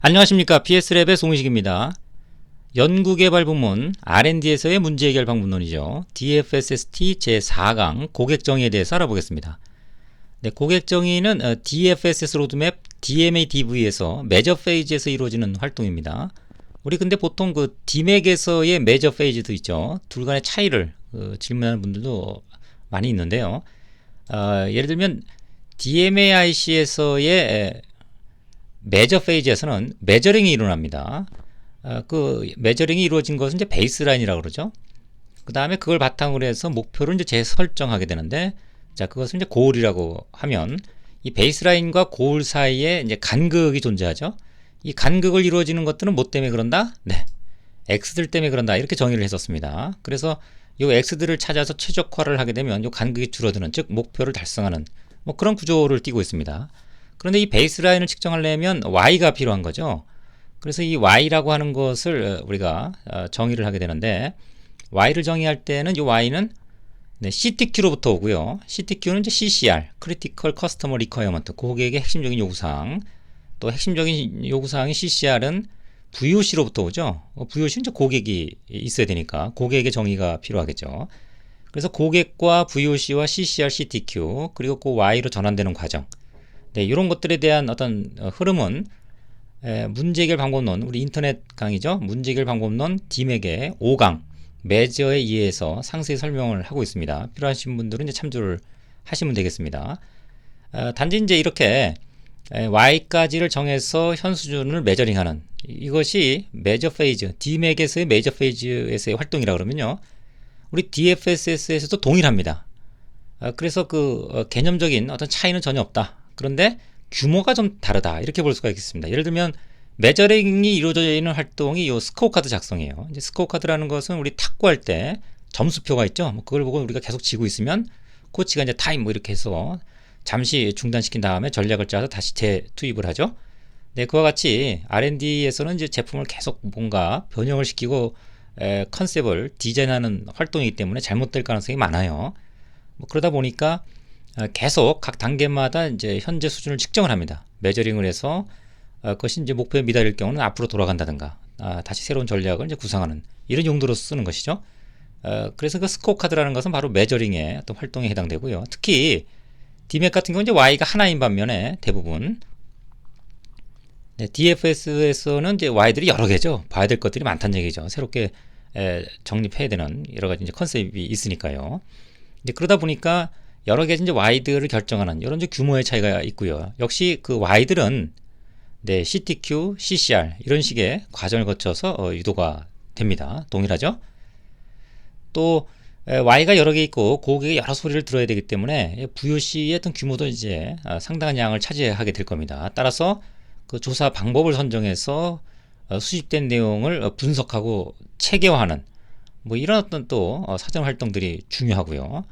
안녕하십니까 PS랩의 송의식입니다. 연구개발 부문 R&D에서의 문제 해결 방법론이죠. DFSST 제4강 고객 정의에 대해서 알아보겠습니다. 네, 고객 정의는 어, DFSS 로드맵 DMA-DV에서 매저 페이지에서 이루어지는 활동입니다. 우리 근데 보통 그 DMAC에서의 매저 페이지도 있죠. 둘 간의 차이를 어, 질문하는 분들도 많이 있는데요. 어, 예를 들면 DMAIC에서의 매저 페이지에서는 매저링이 일어납니다. 어, 그 매저링이 이루어진 것은 이제 베이스라인이라고 그러죠. 그 다음에 그걸 바탕으로 해서 목표를 이제 재설정하게 되는데, 자, 그것을 이제 고울이라고 하면, 이 베이스라인과 고울 사이에 이제 간극이 존재하죠. 이 간극을 이루어지는 것들은 뭐 때문에 그런다? 네. X들 때문에 그런다. 이렇게 정의를 했었습니다. 그래서 이 X들을 찾아서 최적화를 하게 되면 이 간극이 줄어드는, 즉, 목표를 달성하는, 뭐 그런 구조를 띠고 있습니다. 그런데 이 베이스 라인을 측정하려면 y가 필요한 거죠. 그래서 이 y라고 하는 것을 어, 우리가 어, 정의를 하게 되는데 y를 정의할 때는 이 y는 네, CTQ로부터 오고요. CTQ는 이제 CCR, Critical Customer Requirement, 고객의 핵심적인 요구사항. 또 핵심적인 요구사항인 CCR은 VOC로부터 오죠. 어, VOC는 이제 고객이 있어야 되니까 고객의 정의가 필요하겠죠. 그래서 고객과 VOC와 CCR, CTQ 그리고 그 Y로 전환되는 과정. 네, 이런 것들에 대한 어떤 어, 흐름은 에, 문제 해결 방법론 우리 인터넷 강의죠. 문제 해결 방법론 디맥의 5강 매저에 의해서 상세히 설명을 하고 있습니다. 필요하신 분들은 이제 참조를 하시면 되겠습니다. 어, 단지 이제 이렇게 에, y까지를 정해서 현 수준을 메저링하는 이것이 매저 페이즈 디맥에서의 매저 페이즈에서의 활동이라 그러면요. 우리 DFSS에서도 동일합니다. 어, 그래서 그 어, 개념적인 어떤 차이는 전혀 없다. 그런데 규모가 좀 다르다 이렇게 볼 수가 있겠습니다. 예를 들면 메저링이 이루어져 있는 활동이 이 스코어 카드 작성이에요. 이제 스코어 카드라는 것은 우리 탁구할 때 점수표가 있죠. 뭐 그걸 보고 우리가 계속 지고 있으면 코치가 이제 타임 뭐 이렇게 해서 잠시 중단시킨 다음에 전략을 짜서 다시 재투입을 하죠. 네, 그와 같이 R&D에서는 이제 제품을 계속 뭔가 변형을 시키고 에, 컨셉을 디자인하는 활동이기 때문에 잘못될 가능성이 많아요. 뭐 그러다 보니까 어, 계속 각 단계마다 이제 현재 수준을 측정을 합니다. 메저링을 해서 어, 그것이 이제 목표에 미달일 경우는 앞으로 돌아간다든가 아, 다시 새로운 전략을 이제 구상하는 이런 용도로 쓰는 것이죠. 어, 그래서 그 스코어 카드라는 것은 바로 메저링의 어떤 활동에 해당되고요. 특히 디맥 같은 경우는 이제 Y가 하나인 반면에 대부분 네, DFS에서는 이제 Y들이 여러 개죠. 봐야 될 것들이 많다는 얘기죠. 새롭게 에, 정립해야 되는 여러 가지 이제 컨셉이 있으니까요. 이제 그러다 보니까 여러 개 이제 Y들을 결정하는 이런 규모의 차이가 있고요. 역시 그 Y들은 네, CTQ, CCR 이런 식의 과정을 거쳐서 어, 유도가 됩니다. 동일하죠? 또 에, Y가 여러 개 있고 고객의 여러 소리를 들어야 되기 때문에 VOC의 어떤 규모도 이제 어, 상당한 양을 차지하게 될 겁니다. 따라서 그 조사 방법을 선정해서 어, 수집된 내용을 어, 분석하고 체계화하는 뭐 이런 어떤 또 어, 사전 활동들이 중요하고요.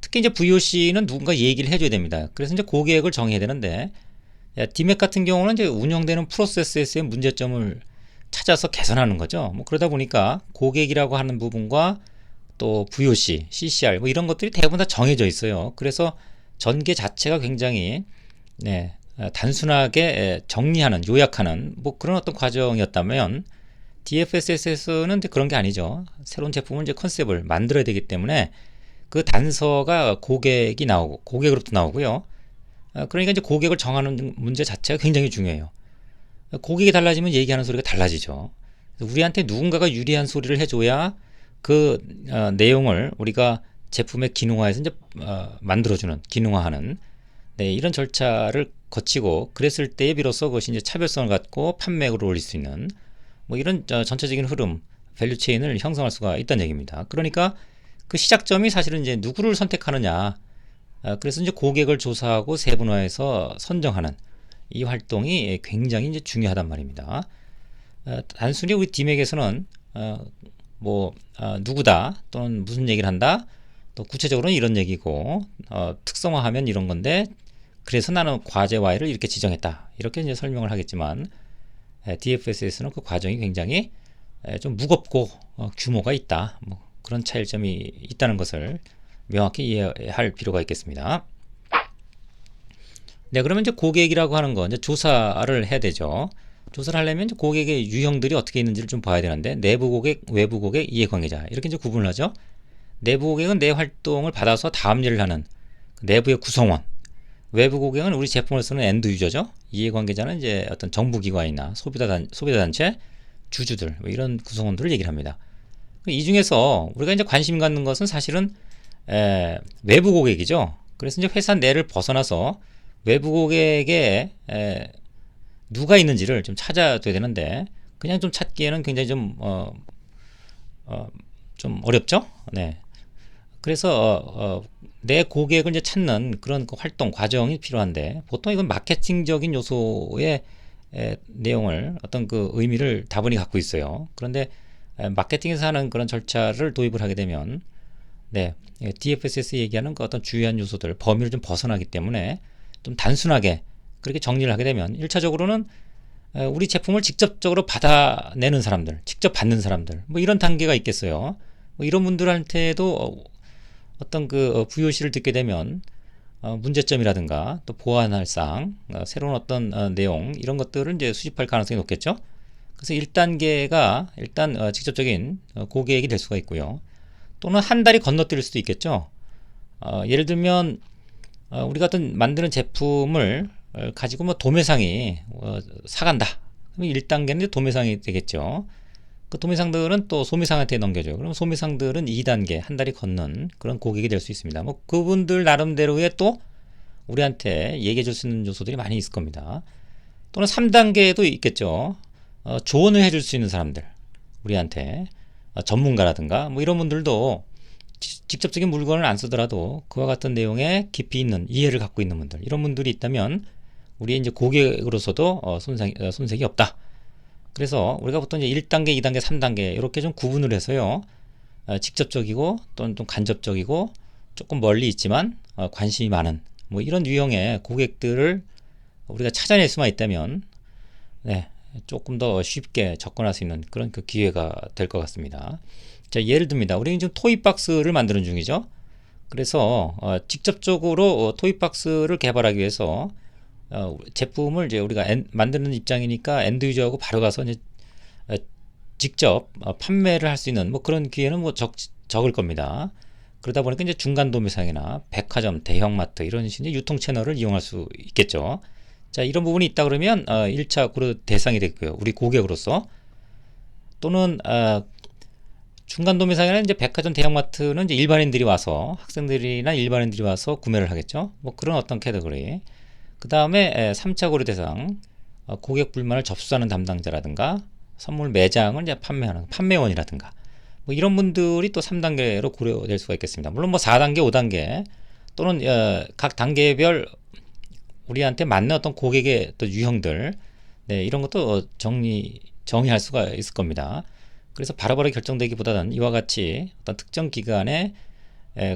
특히 이제 VOC는 누군가 얘기를 해줘야 됩니다. 그래서 이제 고객을 정해야 되는데 디맥 같은 경우는 이제 운영되는 프로세스에서의 문제점을 찾아서 개선하는 거죠. 뭐 그러다 보니까 고객이라고 하는 부분과 또 VOC, CCR 뭐 이런 것들이 대부분 다 정해져 있어요. 그래서 전개 자체가 굉장히 네, 단순하게 정리하는, 요약하는 뭐 그런 어떤 과정이었다면 DFSS에서는 그런 게 아니죠. 새로운 제품을 이제 컨셉을 만들어야 되기 때문에 그 단서가 고객이 나오고 고객으로부터 나오고요. 어, 그러니까 이제 고객을 정하는 문제 자체가 굉장히 중요해요. 고객이 달라지면 얘기하는 소리가 달라지죠. 우리한테 누군가가 유리한 소리를 해줘야 그 어, 내용을 우리가 제품의 기능화해서 이제 어, 만들어주는 기능화하는 네, 이런 절차를 거치고 그랬을 때에 비로소 그것이 이제 차별성을 갖고 판매액을 올릴 수 있는 뭐 이런 어, 전체적인 흐름 밸류 체인을 형성할 수가 있다는 얘기입니다. 그러니까 그 시작점이 사실은 이제 누구를 선택하느냐. 아, 그래서 이제 고객을 조사하고 세분화해서 선정하는 이 활동이 굉장히 이제 중요하단 말입니다. 아, 단순히 우리 디맥에서는 어, 뭐 어, 누구다 또는 무슨 얘기를 한다 또 구체적으로는 이런 얘기고 어, 특성화하면 이런 건데 그래서 나는 과제 Y를 이렇게 지정했다 이렇게 이제 설명을 하겠지만 DFS에서는 그 과정이 굉장히 좀 무겁고 규모가 있다 뭐 그런 차이점이 있다는 것을 명확히 이해할 필요가 있겠습니다. 네, 그러면 이제 고객이라고 하는 건 이제 조사를 해야 되죠. 조사를 하려면 고객의 유형들이 어떻게 있는지를 좀 봐야 되는데 내부 고객, 외부 고객, 이해관계자 이렇게 이제 구분을 하죠. 내부 고객은 내 활동을 받아서 다음 일을 하는 그 내부의 구성원. 외부 고객은 우리 제품을 쓰는 엔드 유저죠. 이해관계자는 이제 어떤 정부기관이나 소비자 단체, 주주들 뭐 이런 구성원들을 얘기를 합니다. 이 중에서 우리가 이제 관심 갖는 것은 사실은 에, 외부 고객이죠. 그래서 이제 회사 내를 벗어나서 외부 고객에 에, 누가 있는지를 좀 찾아야 되는데 그냥 좀 찾기에는 굉장히 좀 어, 어, 좀 어렵죠. 네. 그래서 어, 어, 내 고객을 이제 찾는 그런 그 활동 과정이 필요한데 보통 이건 마케팅적인 요소의 에, 내용을 어떤 그 의미를 다분히 갖고 있어요. 그런데 에, 마케팅에서 하는 그런 절차를 도입을 하게 되면 네, 예, DFSS 얘기하는 그 어떤 주요한 요소들 범위를 좀 벗어나기 때문에 좀 단순하게 그렇게 정리를 하게 되면 1차적으로는 우리 제품을 직접적으로 받아내는 사람들, 직접 받는 사람들, 뭐 이런 단계가 있겠어요. 뭐 이런 분들한테도 어, 어떤 그 어, VOC를 듣게 되면 어, 문제점이라든가 또 보완할 사항, 새로운 어떤 내용 이런 것들을 이제 수집할 가능성이 높겠죠. 그래서 1단계가 일단 직접적인 고객이 될 수가 있고요. 또는 한 달이 건너뛸 수도 있겠죠. 예를 들면 우리가 어떤 만드는 제품을 어, 가지고 뭐 도매상이 어, 사간다. 그럼 1단계는 도매상이 되겠죠. 그 도매상들은 또 소매상한테 넘겨줘요. 그럼 소매상들은 2단계, 한 달이 건넌 그런 고객이 될 수 있습니다. 뭐 그분들 나름대로의 또 우리한테 얘기해 줄 수 있는 요소들이 많이 있을 겁니다. 또는 3단계도 있겠죠. 어, 조언을 해줄 수 있는 사람들. 우리한테. 어, 전문가라든가 뭐 이런 분들도 직접적인 물건을 안 쓰더라도 그와 같은 내용에 깊이 있는 이해를 갖고 있는 분들 이런 분들이 있다면 우리 이제 고객으로서도 어, 손상, 어, 손색이 없다. 그래서 우리가 보통 이제 1단계, 2단계, 3단계 이렇게 좀 구분을 해서요. 어, 직접적이고 또는 좀 간접적이고 조금 멀리 있지만 어, 관심이 많은 뭐 이런 유형의 고객들을 우리가 찾아낼 수만 있다면 네, 조금 더 쉽게 접근할 수 있는 그런 그 기회가 될 것 같습니다. 자, 예를 듭니다. 우리는 지금 토이박스를 만드는 중이죠. 그래서 어, 직접적으로 어, 토이박스를 개발하기 위해서 어, 제품을 이제 우리가 엔, 만드는 입장이니까 엔드 유저하고 바로 가서 이제 어, 직접 어, 판매를 할 수 있는 뭐 그런 기회는 뭐 적, 적을 겁니다. 그러다 보니까 이제 중간 도매상이나 백화점, 대형마트 이런 식의 유통 채널을 이용할 수 있겠죠. 자, 이런 부분이 있다 그러면 어, 1차 고려 대상이 되고요. 우리 고객으로서 또는 어, 중간 도매상이나 이제 백화점 대형마트는 이제 일반인들이 와서 학생들이나 일반인들이 와서 구매를 하겠죠. 뭐 그런 어떤 캐터고리. 그 다음에 3차 고려 대상 어, 고객 불만을 접수하는 담당자라든가 선물 매장을 이제 판매하는 판매원이라든가 뭐 이런 분들이 또 3단계로 고려될 수가 있겠습니다. 물론 뭐 4단계, 5단계 또는 어, 각 단계별 우리한테 맞는 어떤 고객의 또 유형들 네, 이런 것도 정리 정의할 수가 있을 겁니다. 그래서 바로바로 결정되기보다는 이와 같이 어떤 특정 기간에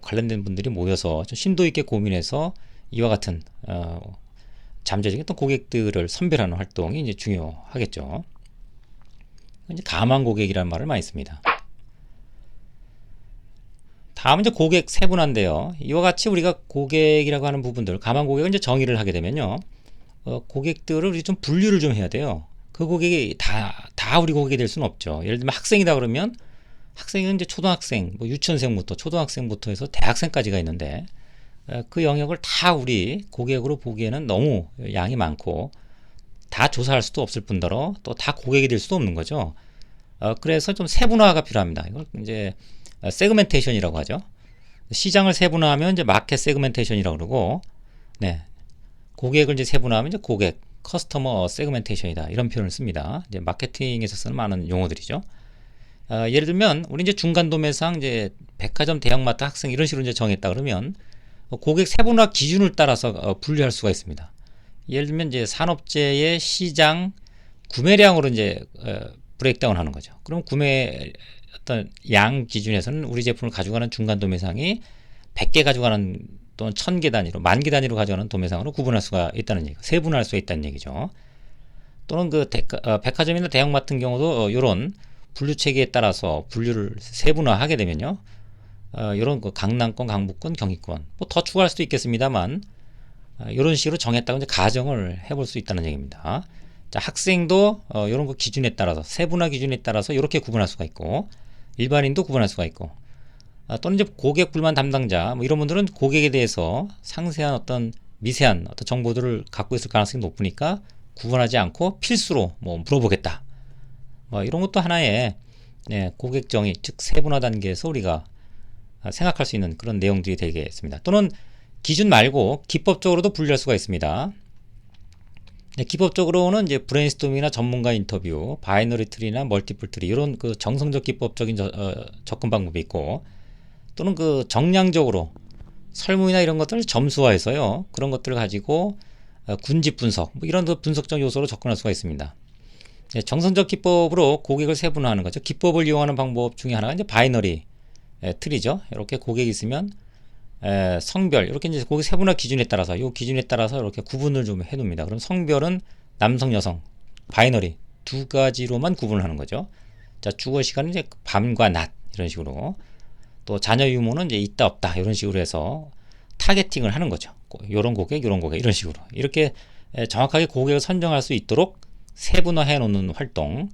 관련된 분들이 모여서 좀 심도 있게 고민해서 이와 같은 어, 잠재적인 어떤 고객들을 선별하는 활동이 이제 중요하겠죠. 이제 가망 고객이라는 말을 많이 씁니다. 다음은 이제 고객 세분화인데요. 이와 같이 우리가 고객이라고 하는 부분들, 가망 고객을 이제 정의를 하게 되면요. 어, 고객들을 우리 좀 분류를 좀 해야 돼요. 그 고객이 다, 다 우리 고객이 될 수는 없죠. 예를 들면 학생이다 그러면 학생은 이제 초등학생, 뭐 유치원생부터 초등학생부터 해서 대학생까지가 있는데 그 영역을 다 우리 고객으로 보기에는 너무 양이 많고 다 조사할 수도 없을 뿐더러 또 다 고객이 될 수도 없는 거죠. 어, 그래서 좀 세분화가 필요합니다. 이걸 이제 세그멘테이션이라고 하죠. 시장을 세분화하면 이제 마켓 세그멘테이션이라고 그러고, 네. 고객을 이제 세분화하면 이제 고객, 커스터머 세그멘테이션이다. 이런 표현을 씁니다. 이제 마케팅에서 쓰는 많은 용어들이죠. 어, 예를 들면, 우리 이제 중간 도매상, 이제 백화점, 대형마트, 학생 이런 식으로 이제 정했다 그러면, 고객 세분화 기준을 따라서 어, 분류할 수가 있습니다. 예를 들면 이제 산업재의 시장 구매량으로 이제 어, 브레이크다운 하는 거죠. 그럼 구매 어떤 양 기준에서는 우리 제품을 가져가는 중간 도매상이 100개 가져가는 또는 1000개 단위로 만 개 단위로 가져가는 도매상으로 구분할 수가 있다는 얘기, 세분할 수 있다는 얘기죠. 또는 그 대가, 어, 백화점이나 대형마트 같은 경우도 어, 이런 분류 체계에 따라서 분류를 세분화하게 되면요. 어, 이런 그 강남권, 강북권, 경기권 뭐 더 추가할 수도 있겠습니다만 어, 이런 식으로 정했다고 이제 가정을 해볼 수 있다는 얘기입니다. 자, 학생도 어, 이런 거 기준에 따라서 세분화 기준에 따라서 이렇게 구분할 수가 있고 일반인도 구분할 수가 있고 아, 또는 이제 고객 불만 담당자 뭐 이런 분들은 고객에 대해서 상세한 어떤 미세한 어떤 정보들을 갖고 있을 가능성이 높으니까 구분하지 않고 필수로 뭐 물어보겠다. 뭐 이런 것도 하나의 네, 고객 정의 즉 세분화 단계에서 우리가 아, 생각할 수 있는 그런 내용들이 되겠습니다. 또는 기준 말고 기법적으로도 분류할 수가 있습니다. 네, 기법적으로는 이제 브레인스토밍이나 전문가 인터뷰, 바이너리 트리나 멀티플 트리 이런 그 정성적 기법적인 저, 어, 접근 방법이 있고 또는 그 정량적으로 설문이나 이런 것들을 점수화해서요 그런 것들을 가지고 어, 군집 분석 뭐 이런 그 분석적 요소로 접근할 수가 있습니다. 네, 정성적 기법으로 고객을 세분화하는 거죠. 기법을 이용하는 방법 중에 하나가 이제 바이너리 에, 트리죠. 이렇게 고객이 있으면 에, 성별 이렇게 이제 고객 세분화 기준에 따라서 이 기준에 따라서 이렇게 구분을 좀 해놓습니다. 그럼 성별은 남성, 여성 바이너리 두 가지로만 구분을 하는 거죠. 자 주거 시간은 이제 밤과 낮 이런 식으로 또 자녀 유무는 이제 있다 없다 이런 식으로 해서 타겟팅을 하는 거죠. 요런 고객, 요런 고객 이런 식으로 이렇게 정확하게 고객을 선정할 수 있도록 세분화해 놓는 활동.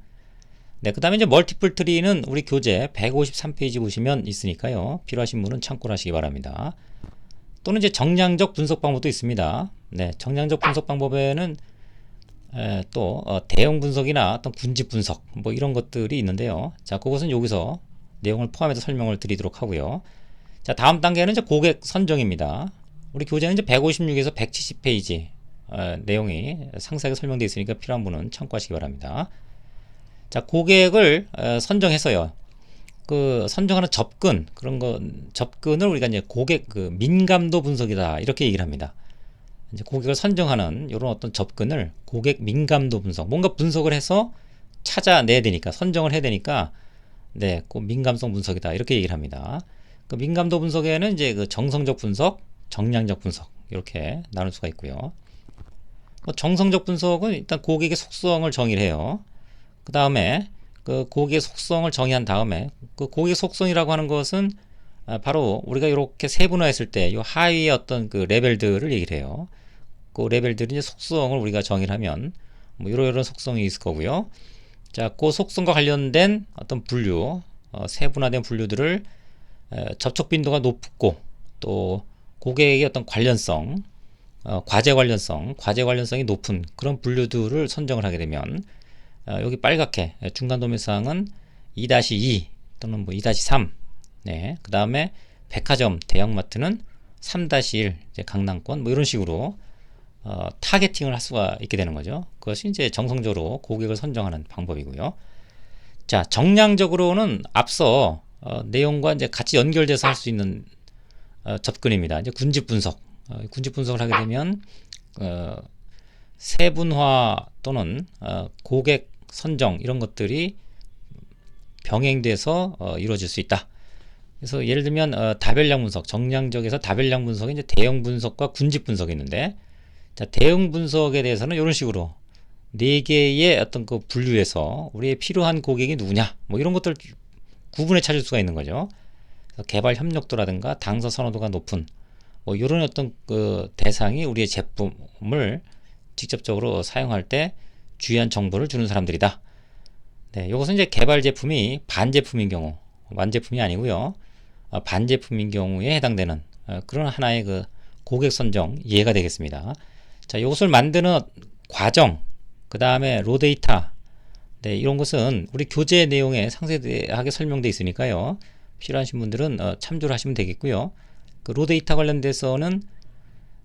네, 그 다음에 이제 멀티플 트리는 우리 교재 153페이지 보시면 있으니까요. 필요하신 분은 참고를 하시기 바랍니다. 또는 이제 정량적 분석 방법도 있습니다. 네, 정량적 분석 방법에는 에, 또 어, 대형 분석이나 어떤 군집 분석 뭐 이런 것들이 있는데요. 자, 그것은 여기서 내용을 포함해서 설명을 드리도록 하고요. 자, 다음 단계는 이제 고객 선정입니다. 우리 교재는 이제 156에서 170페이지 어, 내용이 상세하게 설명되어 있으니까 필요한 분은 참고하시기 바랍니다. 자, 고객을 어, 선정해서요. 그 선정하는 접근 그런 거 접근을 우리가 이제 고객 그 민감도 분석이다 이렇게 얘기를 합니다. 이제 고객을 선정하는 이런 어떤 접근을 고객 민감도 분석 뭔가 분석을 해서 찾아내야 되니까 선정을 해야 되니까 네, 그 민감성 분석이다 이렇게 얘기를 합니다. 그 민감도 분석에는 이제 그 정성적 분석, 정량적 분석 이렇게 나눌 수가 있고요. 뭐 정성적 분석은 일단 고객의 속성을 정의를 해요. 그 다음에 그 고객의 속성을 정의한 다음에 그 고객 속성이라고 하는 것은 아, 바로 우리가 이렇게 세분화했을 때 이 하위의 어떤 그 레벨들을 얘기를 해요. 그 레벨들이 이제 속성을 우리가 정의를 하면 뭐 이런 이런 속성이 있을 거고요. 자, 그 속성과 관련된 어떤 분류, 어, 세분화된 분류들을 에, 접촉 빈도가 높고 또 고객의 어떤 관련성, 어, 과제 관련성, 과제 관련성이 높은 그런 분류들을 선정을 하게 되면 어, 여기 빨갛게 중간 도면상은 2-2 또는 뭐 2-3, 네, 그 다음에 백화점, 대형마트는 3-1 이제 강남권 뭐 이런 식으로 어, 타겟팅을 할 수가 있게 되는 거죠. 그것이 이제 정성적으로 고객을 선정하는 방법이고요. 자, 정량적으로는 앞서 어, 내용과 이제 같이 연결돼서 할 수 있는 어, 접근입니다. 이제 군집 분석, 어, 군집 분석을 하게 되면 어, 세분화 또는 어, 고객 선정 이런 것들이 병행돼서 어, 이루어질 수 있다. 그래서 예를 들면 어, 다별량 분석, 정량적에서 다별량 분석이 이제 대형 분석과 군집 분석이 있는데 자, 대응 분석에 대해서는 이런 식으로 네 개의 어떤 그 분류에서 우리의 필요한 고객이 누구냐 뭐 이런 것들 구분해 찾을 수가 있는 거죠. 개발 협력도라든가 당사 선호도가 높은 뭐 이런 어떤 그 대상이 우리의 제품을 직접적으로 사용할 때 주의한 정보를 주는 사람들이다. 네, 이것은 이제 개발 제품이 반제품인 경우, 완제품이 아니고요. 어, 반제품인 경우에 해당되는 어, 그런 하나의 그 고객 선정 이해가 되겠습니다. 자, 이것을 만드는 과정, 그 다음에 로데이터, 네, 이런 것은 우리 교재 내용에 상세하게 설명되어 있으니까요. 필요하신 분들은 어, 참조를 하시면 되겠고요. 그 로데이터 관련돼서는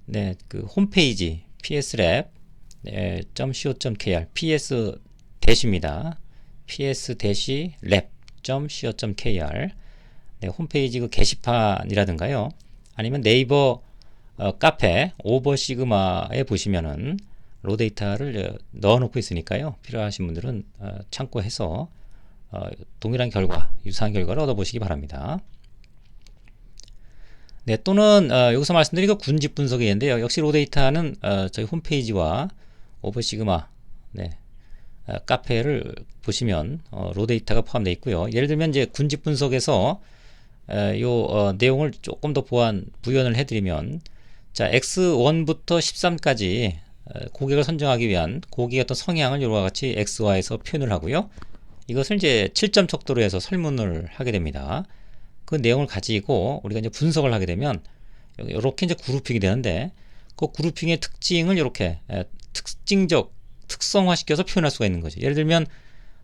네, 그 홈페이지 pslab 네, .co.kr ps 대시입니다. ps 대시 lab.co.kr 네, 홈페이지 그 게시판이라든가요. 아니면 네이버 어, 카페 오버 시그마에 보시면은 로 데이터를 넣어놓고 있으니까요. 필요하신 분들은 어, 참고해서 어, 동일한 결과, 유사한 결과를 얻어보시기 바랍니다. 네, 또는 어, 여기서 말씀드린 그 군집 분석이있는데요 역시 로 데이터는 어, 저희 홈페이지와 오버 시그마 네, 어, 카페를 보시면 어, 로 데이터가 포함되어 있고요. 예를 들면 이제 군집 분석에서 이 어, 내용을 조금 더 보완 부연을 해드리면 자, x1부터 13까지 어, 고객을 선정하기 위한 고객의 어떤 성향을 이와 같이 XY에서 표현을 하고요. 이것을 이제 7점 척도로 해서 설문을 하게 됩니다. 그 내용을 가지고 우리가 이제 분석을 하게 되면 이렇게 이제 그룹핑이 되는데 그 그룹핑의 특징을 이렇게 에, 특징적 특성화시켜서 표현할 수가 있는 거죠. 예를 들면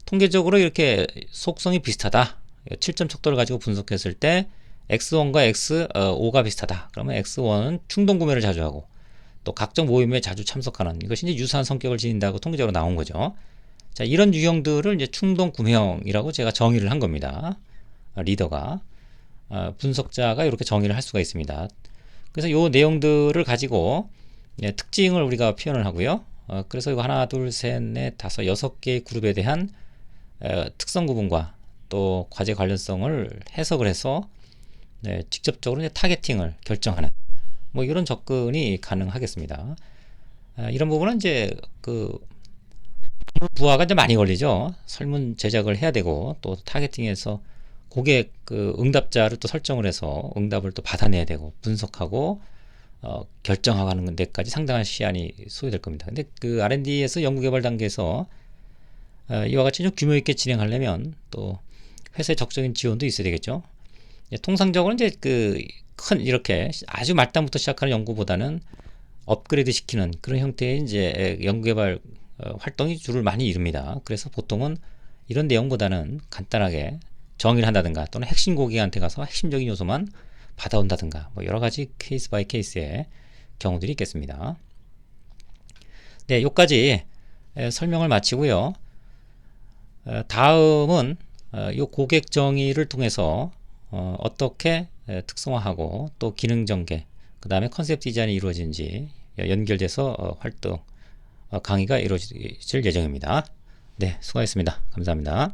통계적으로 이렇게 속성이 비슷하다. 7점 척도를 가지고 분석했을 때 X1과 X5가 비슷하다. 그러면 X1은 충동 구매를 자주 하고 또 각종 모임에 자주 참석하는 이것이 이제 유사한 성격을 지닌다고 통계적으로 나온 거죠. 자, 이런 유형들을 이제 충동 구매형이라고 제가 정의를 한 겁니다. 아, 리더가 아, 분석자가 이렇게 정의를 할 수가 있습니다. 그래서 이 내용들을 가지고 예, 특징을 우리가 표현을 하고요. 어, 그래서 이거 하나, 둘, 셋, 넷, 다섯, 여섯 개의 그룹에 대한 에, 특성 구분과 또 과제 관련성을 해석을 해서 네, 직접적으로 이제 타겟팅을 결정하는 뭐 이런 접근이 가능하겠습니다. 아, 이런 부분은 이제 그 부하가 이제 많이 걸리죠. 설문 제작을 해야 되고 또 타겟팅해서 고객 그 응답자를 또 설정을 해서 응답을 또 받아내야 되고 분석하고 어, 결정하는 데까지 상당한 시간이 소요될 겁니다. 근데 그 R&D에서 연구개발 단계에서 어, 이와 같이 좀 규모 있게 진행하려면 또 회사의 적극적인 지원도 있어야 되겠죠. 예, 통상적으로 이제 그 큰 이렇게 아주 말단부터 시작하는 연구보다는 업그레이드 시키는 그런 형태의 이제 연구개발 어, 활동이 줄을 많이 이룹니다. 그래서 보통은 이런 내용보다는 간단하게 정의를 한다든가 또는 핵심 고객한테 가서 핵심적인 요소만 받아온다든가 뭐 여러 가지 케이스 바이 케이스의 경우들이 있겠습니다. 네, 에, 설명을 마치고요. 어, 다음은 어, 이 고객 정의를 통해서 어, 어떻게 에, 특성화하고 또 기능 전개, 그 다음에 컨셉 디자인이 이루어지는지 연결돼서 어, 활동 어, 강의가 이루어질 예정입니다. 네, 수고하셨습니다. 감사합니다.